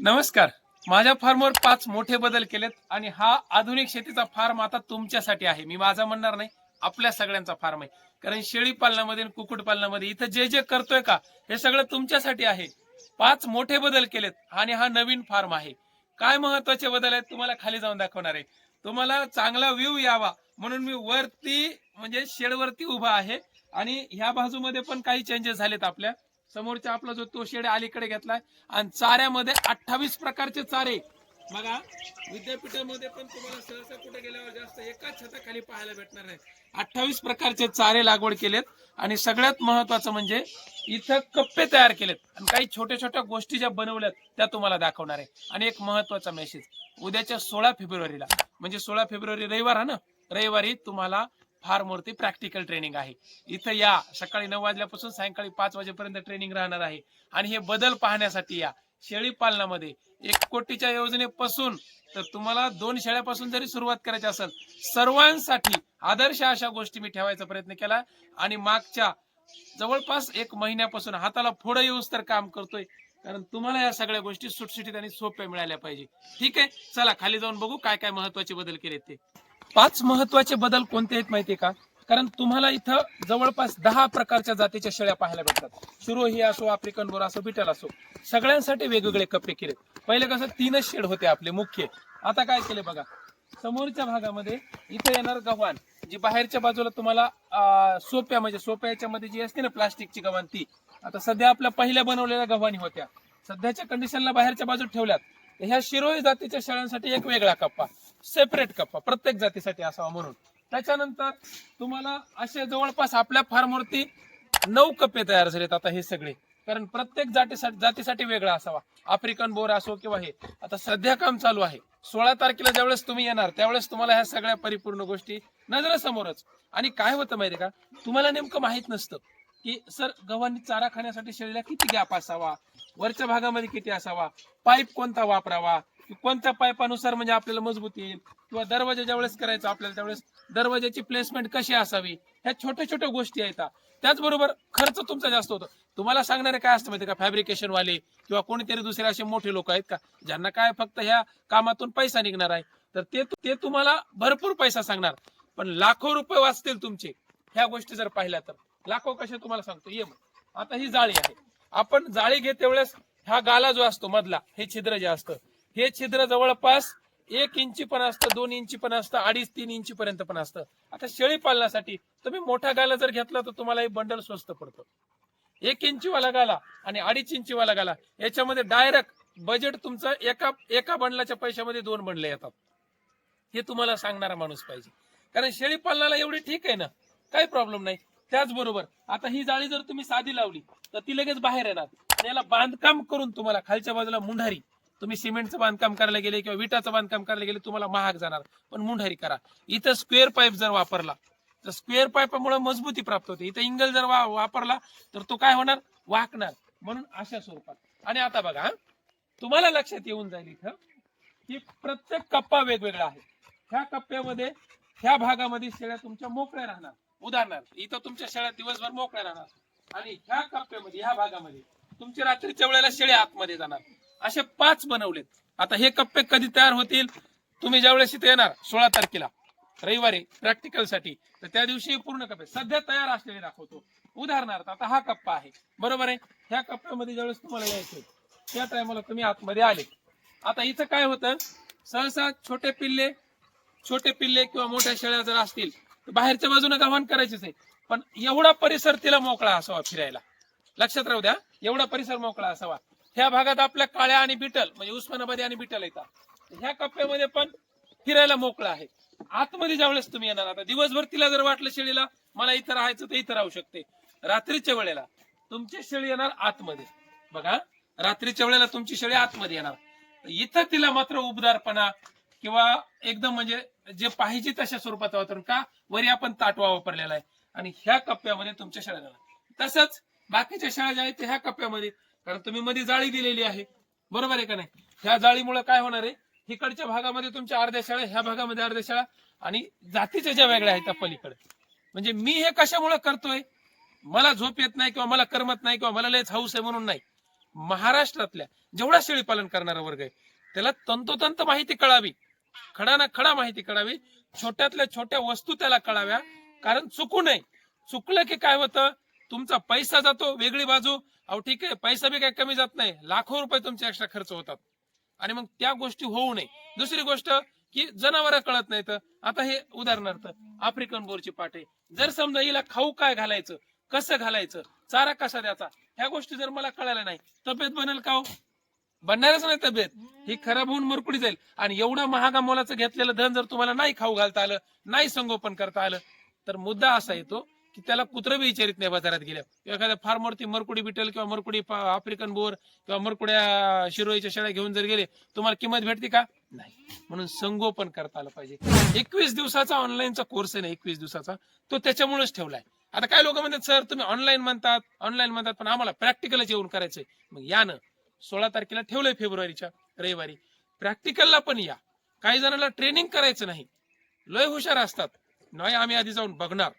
नमस्कार. माझ्या फार्मवर पाच मोठे बदल केलेत आणि हा आधुनिक शेतीचा फार्म आता तुमच्यासाठी आहे. मी माझा म्हणणार नाही आपल्या सगळ्यांचा फार्म आहे. कारण शेळी पालनामध्ये कुक्कुटपालनामध्ये कुक्कुट पालनामध्ये इथं जे जे करतोय का हे सगळं तुमच्यासाठी आहे. पाच मोठे बदल केलेत आणि हा नवीन फार्म आहे. काय महत्त्वाचे बदल आहेत तुम्हाला खाली जाऊन दाखवणार आहे. तुम्हाला चांगला व्ह्यू यावा. म्हणून मी वरती म्हणजे शेडवरती उभा आहे. आणि ह्या बाजूमध्ये पण काही चेंजेस झालेत आपल्या. समोरचा आपला जो तो शेड अलीकडे घेतलाय आणि चाऱ्यामध्ये अठ्ठावीस प्रकारचे चारे. बघा विद्यापीठामध्ये पण तुम्हाला सहसा कुठे गेल्यावर जास्त एकाच छताखाली पाहायला भेटणार नाही. अठ्ठावीस प्रकारचे चारे लागवड केलेत आणि सगळ्यात महत्वाचं म्हणजे इथं कप्पे तयार केलेत. आणि काही छोट्या छोट्या गोष्टी ज्या बनवल्यात त्या तुम्हाला दाखवणार आहे. आणि एक महत्त्वाचा मेसेज उद्याच्या सोळा फेब्रुवारीला म्हणजे सोळा फेब्रुवारी रविवार हा ना? रविवारी तुम्हाला फार मोठी प्रॅक्टिकल ट्रेनिंग आहे. इथं या सकाळी नऊ वाजल्यापासून सायंकाळी पाच वाजेपर्यंत ट्रेनिंग राहणार आहे. आणि हे बदल पाहण्यासाठी या शेळी पालनामध्ये एक कोटीच्या योजनेपासून तर तुम्हाला दोन शेळ्यापासून जरी सुरुवात करायची असेल सर्वांसाठी आदर्श अशा गोष्टी मी ठेवायचा प्रयत्न केला. आणि मागच्या जवळपास एक महिन्यापासून हाताला फोडं येऊस तर काम करतोय. कारण तुम्हाला या सगळ्या गोष्टी सुटसुटीत आणि सोप्या मिळाल्या पाहिजे. ठीक आहे? चला खाली जाऊन बघू काय काय महत्त्वाचे बदल केले ते. पाच महत्त्वाचे बदल कोणते आहेत माहितीये का? कारण तुम्हाला इथं जवळपास दहा प्रकारच्या जातीच्या शेळ्या पाहायला भेटतात. शिरोही असो आफ्रिकन बोर असो बिटल असो सगळ्यांसाठी वेगवेगळे कप्पे केले पहिले कसं तीनच शेड होते आपले मुख्य. आता काय केले बघा समोरच्या भागामध्ये इथं येणार गव्हाण जी बाहेरच्या बाजूला तुम्हाला सोप्या म्हणजे सोप्या याच्यामध्ये जी असते ना प्लास्टिकची गव्हाण ती. आता सध्या आपल्या पहिल्या बनवलेल्या गव्हाणी होत्या. सध्याच्या कंडिशनला बाहेरच्या बाजूला ठेवल्यात. तर ह्या शिरोई जातीच्या शेळ्यांसाठी एक वेगळा कप्पा. सेपरेट कप्पा प्रत्येक जातीसाठी असावा म्हणून. त्याच्यानंतर तुम्हाला असे जवळपास आपल्या फार्मवरती नऊ कप्पे तयार झालेत आता हे सगळे. कारण प्रत्येक जातीसाठी जातीसाठी वेगळा असावा. आफ्रिकन बोर असो किंवा हे. आता सध्या काम चालू आहे. सोळा तारखेला ज्यावेळेस तुम्ही येणार त्यावेळेस तुम्हाला ह्या सगळ्या परिपूर्ण गोष्टी नजरेसमोरच. आणि काय होतं माहिती का? तुम्हाला नेमकं माहीत नसतं की सर गव्हाणी चारा खाण्यासाठी शरीराला किती गॅप असावा? वरच्या भागामध्ये किती असावा? पाईप कोणता वापरावा? कोणत्या पाईपानुसार म्हणजे आपल्याला मजबूत येईल? किंवा दरवाजा ज्यावेळेस करायचा आपल्याला त्यावेळेस दरवाजाची प्लेसमेंट कशी असावी? ह्या छोट्या छोट्या गोष्टी आहेत त्याचबरोबर खर्च तुमचा जास्त होतो. तुम्हाला सांगणारे काय असतं माहिती का? फॅब्रिकेशन वाले किंवा कोणीतरी दुसरे असे मोठे लोक आहेत का? ज्यांना काय फक्त ह्या कामातून पैसा निघणार आहे. तर ते ते तुम्हाला भरपूर पैसा सांगणार. पण लाखो रुपये वाचतील तुमचे. ह्या गोष्टी जर पाहिल्या तर. लाखो कसे तुम्हाला सांगतो? ये मग. आता ही जाळी आहे. आपण जाळी घेते वेळेस हा गाला जो असतो मधला हे छिद्र जे असतं हे छिद्र जवळपास एक इंची पण असतं दोन इंची पण असतं अडीच तीन इंची पर्यंत पण असतं. आता शेळी पालनासाठी तुम्ही मोठा गाला जर घेतला तर तुम्हाला हे बंडल स्वस्त पडतं. एक इंची वाला गाला आणि अडीच इंची वाला गाला याच्यामध्ये डायरेक्ट बजेट तुमचं एका एका बंडलाच्या पैशामध्ये दोन बंडले येतात. हे तुम्हाला सांगणारा माणूस पाहिजे. कारण शेळी पालनाला एवढी ठीक आहे ना काही प्रॉब्लेम नाही. त्याचबरोबर आता ही जाळी जर तुम्ही साधी लावली तर ती लगेच बाहेर येणार. याला बांधकाम करून तुम्हाला खालच्या बाजूला मुंढारी तुम्ही सिमेंटचं बांधकाम करायला गेले किंवा विटाचं बांधकाम करायला गेले तुम्हाला महाग जाणार. पण मुंढारी करा. इथं स्क्वेअर पाईप जर वापरला तर स्क्वेअर पाईपामुळे मजबूती प्राप्त होते. इथं इंगल जर वा- वापरला तर तो काय होणार? वाकणार. म्हणून अशा स्वरूपात. आणि आता बघा तुम्हाला लक्षात येऊन जाईल इथं की प्रत्येक कप्पा वेगवेगळा आहे. ह्या कप्प्यामध्ये ह्या भागामध्ये शेळ्या तुमच्या मोकळ्या राहणार. उदाहरणार्थ इथं तुमच्या शेळ्या दिवसभर मोकळ्या राहणार. आणि ह्या कप्प्यामध्ये ह्या भागामध्ये तुमच्या रात्रीच्या वेळेला शेळ्या आतमध्ये जाणार. असे पाच बनवलेत. आता हे कप्पे कधी तयार होतील? तुम्ही ज्यावेळेस इथे येणार सोळा तारखेला रविवारी प्रॅक्टिकलसाठी तर त्या दिवशी पूर्ण कप्पे. सध्या तयार असलेले दाखवतो. उदाहरणार्थ आता हा कप्पा आहे. बरोबर आहे? ह्या कप्प्यामध्ये ज्यावेळेस तुम्हाला यायचं त्या टायमाला तुम्ही आतमध्ये आले. आता इथं काय होतं? सहसा छोटे पिल्ले छोटे पिल्ले किंवा मोठ्या शेळ्या जर असतील तर बाहेरच्या बाजूने गव्हाण करायचेच आहे. पण एवढा परिसर तिला मोकळा असावा फिरायला. लक्षात राहू द्या एवढा परिसर मोकळा असावा. ह्या भागात आपल्या काळ्या आणि बिटल म्हणजे उस्मानाबादी आणि बिटल येतात. ह्या कप्प्यामध्ये पण फिरायला मोकळा आहे. आतमध्ये ज्यावेळेस तुम्ही येणार आता दिवसभर तिला जर वाटलं शेळीला मला इथं राहायचं तर इथं राहू शकते. रात्रीच्या वेळेला तुमची शेळी येणार आतमध्ये. बघा रात्रीच्या वेळेला तुमची शेळी आतमध्ये येणार. इथं तिला मात्र उबदारपणा किंवा एकदम म्हणजे जे पाहिजे तशा स्वरूपात वातावरण का? वरी आपण ताटवा वापरलेला आहे. आणि ह्या कप्प्यामध्ये तुमच्या शाळा जाणार. तसंच बाकीच्या शाळा ज्या आहेत ह्या कप्प्यामध्ये कारण तुम्ही मध्ये जाळी दिलेली आहे. बरोबर आहे का नाही? ह्या जाळीमुळे काय होणार आहे? इकडच्या भागामध्ये तुमच्या अर्ध्या शाळा ह्या भागामध्ये अर्ध्या शाळा आणि जातीच्या ज्या वेगळ्या आहेत त्या पलीकडे म्हणजे मी हे कशामुळे करतोय? मला झोप येत नाही किंवा मला करमत नाही किंवा मला लयच हाऊस आहे म्हणून नाही. महाराष्ट्रातल्या जेवढा शेळी पालन करणारा वर्ग आहे त्याला तंतोतंत माहिती कळावी. खडा ना खडा माहिती कळावी. छोट्यातल्या छोट्या वस्तू त्याला कळाव्या. कारण चुकू नये. चुकलं की काय होतं? तुमचा पैसा जातो वेगळी बाजू. अहो ठीक आहे. पैसा बी काही कमी जात नाही. लाखो रुपये तुमचे एक्स्ट्रा खर्च होतात. आणि मग त्या गोष्टी होऊ नये. दुसरी गोष्ट की जनावर कळत नाहीत. आता हे उदाहरणार्थ आफ्रिकन बोरची पाटे. जर समजा हिला खाऊ काय घालायचं कसं घालायचं चारा कसा द्यायचा ह्या गोष्टी जर मला कळायला नाही तब्येत बनेल का हो? बनणारच नाही तब्येत. ही खराब होऊन मरकुडी जाईल. आणि एवढा महागा मोलाचं घेतलेलं धन जर तुम्हाला नाही खाऊ घालता आलं नाही संगोपन करता आलं तर मुद्दा असा येतो की त्याला कुत्र बी विचारित नाही बाजारात गेल्या. एखाद्या फार्मवरती मरकुडी बिटल किंवा मरकुडी आफ्रिकन बोर किंवा मरकुड्या शिरोईच्या शेळ्या घेऊन जर गेले तुम्हाला किंमत भेटते का? नाही. म्हणून संगोपन करता आलं पाहिजे. एकवीस दिवसाचा ऑनलाईनचा कोर्स आहे ना एकवीस दिवसाचा तो त्याच्यामुळेच ठेवलाय. आता काय लोक म्हणतात सर तुम्ही ऑनलाईन म्हणतात ऑनलाईन म्हणतात पण आम्हाला प्रॅक्टिकलच येऊन करायचंय. मग या ना सोळा तारखेला ठेवलंय फेब्रुवारीच्या रविवारी. प्रॅक्टिकलला पण या. काही जणांना ट्रेनिंग करायचं नाही. लय हुशार असतात. नाही आम्ही आधी जाऊन बघणार.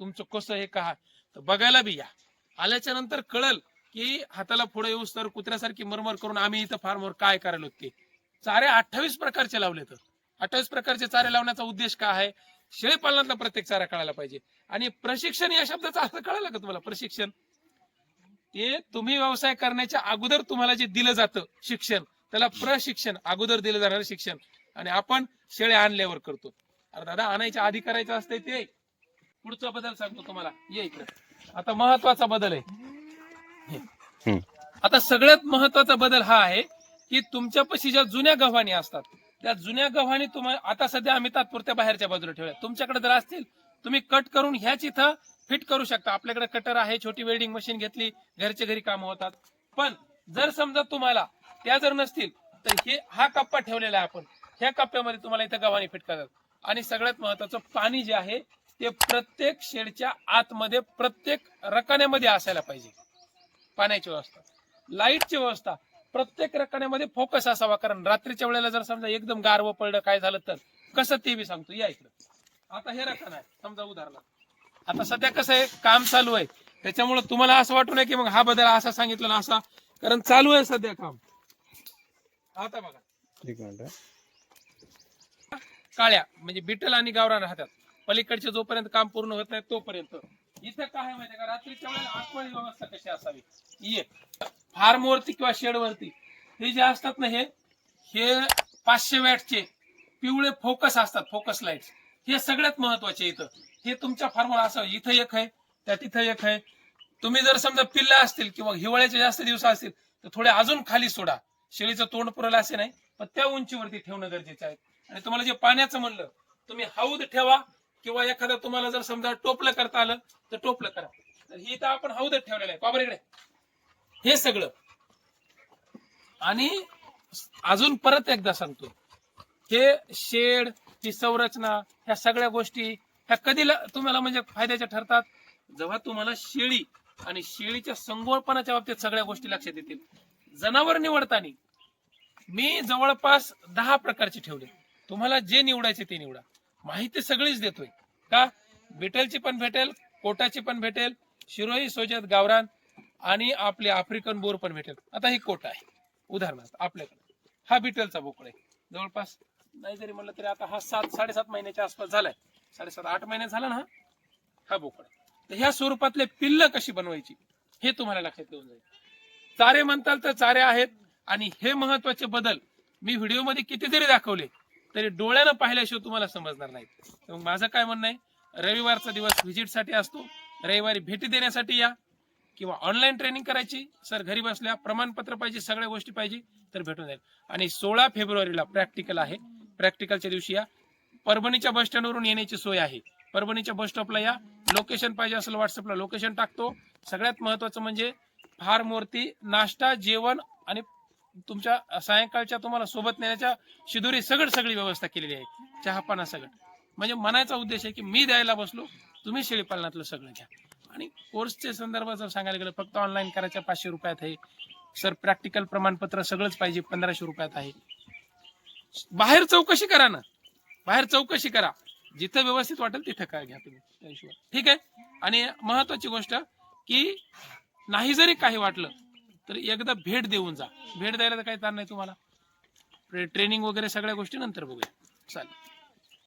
तुमचं कसं हे का तर बघायला बी या. आल्याच्यानंतर कळल की हाताला पुढे येऊस तर कुत्र्यासारखी मरमर करून आम्ही इथं फार्मवर काय करायला होते चारे अठ्ठावीस प्रकारचे लावले तर. अठ्ठावीस प्रकारचे चारे लावण्याचा उद्देश काय आहे? शेळीपालनातला प्रत्येक चारा कळायला पाहिजे. आणि प्रशिक्षण या शब्दाचा अर्थ कळायला का तुम्हाला? प्रशिक्षण. ते तुम्ही व्यवसाय करण्याच्या अगोदर तुम्हाला जे दिलं जातं शिक्षण त्याला प्रशिक्षण अगोदर दिलं जाणारं शिक्षण. आणि आपण शेळ्या आणल्यावर करतो. अरे दादा आणायच्या आधी करायचं असतंय ते. पुढचा बदल सांगतो तुम्हाला. ये इकडे. आता महत्त्वाचा बदल आहे. आता सगळ्यात महत्त्वाचा बदल हा आहे की तुमच्यापाशी ज्या जुन्या गव्हाणी असतात त्या जुन्या गव्हाणी तुम्हाला आता सध्या आम्ही तात्पुरत्या बाहेरच्या बाजूला ठेवल्या. तुमच्याकडे जर असतील तुम्ही कट करून ह्याच इथं फिट करू शकता. आपल्याकडे कटर आहे छोटी वेल्डिंग मशीन घेतली घरच्या घरी कामं होतात. पण जर समजा तुम्हाला त्या जर नसतील तर हे हा कप्पा ठेवलेला आहे आपण. ह्या कप्प्यामध्ये तुम्हाला इथं गव्हाणी फिट करतात. आणि सगळ्यात महत्वाचं पाणी जे आहे ते प्रत्येक शेडच्या आतमध्ये प्रत्येक रकान्यामध्ये असायला पाहिजे. पाण्याची व्यवस्था. लाईटची व्यवस्था. प्रत्येक रकान्यामध्ये फोकस असावा. कारण रात्रीच्या वेळेला जर समजा एकदम गारवं पडलं काय झालं तर? कसं ते बी सांगतो. या इकडं. आता हे रकान आहे समजा उदाहरणार्थ. आता सध्या कसं आहे? काम चालू आहे. त्याच्यामुळे तुम्हाला असं वाटू नये की मग हा बदल असा सांगितलं ना असा. कारण चालू आहे सध्या काम. आता बघा. एक मिनिट. काळ्या म्हणजे बिटल आणि गावरान राहतात. पलीकडचे जोपर्यंत काम पूर्ण होत नाही तोपर्यंत. इथं काय माहितीये का? रात्रीच्या वेळेला आठवण व्यवस्था कशी असावी? फार्म वरती किंवा शेड वरती. हे जे असतात ना हे हे पाचशे वॅटचे पिवळे फोकस असतात फोकस लाइट हे सगळ्यात महत्त्वाचे इथं. हे तुमच्या फार्मवर असावं इथं एक आहे त्या तिथं एक आहे. तुम्ही जर समजा पिल्ला असतील किंवा हिवाळ्याचे जास्त दिवस असतील तर थोडे अजून खाली सोडा. शेळीचं तोंड पुरलं असे नाही पण त्या उंचीवरती ठेवणं गरजेचं आहे. आणि तुम्हाला जे पाण्याचं म्हणलं तुम्ही हौद ठेवा किंवा एखादा तुम्हाला जर समजा टोपलं करता आलं तर टोपलं करा. तर ही तर आपण हौदत ठेवलेलं आहे. बाबर हे सगळं. आणि अजून परत एकदा सांगतो. हे शेड ही संरचना ह्या सगळ्या गोष्टी ह्या कधी तुम्हाला म्हणजे फायद्याच्या ठरतात? जेव्हा तुम्हाला शेळी आणि शेळीच्या संगोपनाच्या बाबतीत सगळ्या गोष्टी लक्षात येतील. जनावर निवडताना मी जवळपास दहा प्रकारचे ठेवले. तुम्हाला जे निवडायचे ते निवडा. माहिती सगळीच देतोय. का? बिटलची पण भेटेल कोटाची पण भेटेल शिरोही सोजत गावरान आणि आपले आफ्रिकन बोर पण भेटेल. आता ही कोटा आहे उदाहरणार्थ आपल्याकडे. हा बिटलचा बोकड आहे. जवळपास नाही जरी म्हणलं तरी आता हा सात साडेसात महिन्याच्या आसपास झालाय. साडेसात आठ महिने झाला ना हा? हा बोकड तर ह्या स्वरूपातले पिल्ल कशी बनवायची हे तुम्हाला लक्षात घेऊन जाईल. चारे म्हणताल तर चारे आहेत आणि हे महत्त्वाचे बदल मी व्हिडिओमध्ये किती जरी दाखवले. तरी डोळ्यानं पाहिल्याशिवाय तुम्हाला समजणार नाही तर मग माझं काय म्हणणं आहे? रविवारचा दिवस व्हिजिटसाठी असतो. रविवारी भेटी देण्यासाठी या. किंवा ऑनलाईन ट्रेनिंग करायची. सर घरी बसल्या प्रमाणपत्र पाहिजे सगळ्या गोष्टी पाहिजे तर भेटून जाईल. आणि सोळा फेब्रुवारीला प्रॅक्टिकल आहे. प्रॅक्टिकलच्या दिवशी या. परभणीच्या बस स्टँडवरून येण्याची सोय आहे. परभणीच्या बस स्टॉपला या. लोकेशन पाहिजे असेल व्हॉट्सअपला लोकेशन टाकतो. सगळ्यात महत्वाचं म्हणजे फार मूर्ती नाश्ता जेवण आणि तुमच्या सायंकाळच्या तुम्हाला सोबत नेण्याच्या शिदोरी सगळं सगळी व्यवस्था केलेली आहे. चहापाना सगळं. म्हणजे म्हणायचा उद्देश आहे की मी द्यायला बसलो तुम्ही शेळीपालनातलं सगळं घ्या. आणि कोर्सच्या संदर्भात जर सांगायला गेलं फक्त ऑनलाईन करायच्या पाचशे रुपयात आहे. सर प्रॅक्टिकल प्रमाणपत्र सगळंच पाहिजे पंधराशे रुपयात आहे. बाहेर चौकशी करा ना. बाहेर चौकशी करा. जिथं व्यवस्थित वाटेल तिथं काय घ्या तुम्ही. त्याशिवाय ठीक आहे? आणि महत्वाची गोष्ट की नाही जरी काही वाटलं तर एकदा भेट देऊन जा. भेट द्यायला तर काही ताण नाही तुम्हाला. ट्रेनिंग वगैरे सगळ्या गोष्टी नंतर बघूया. चालेल.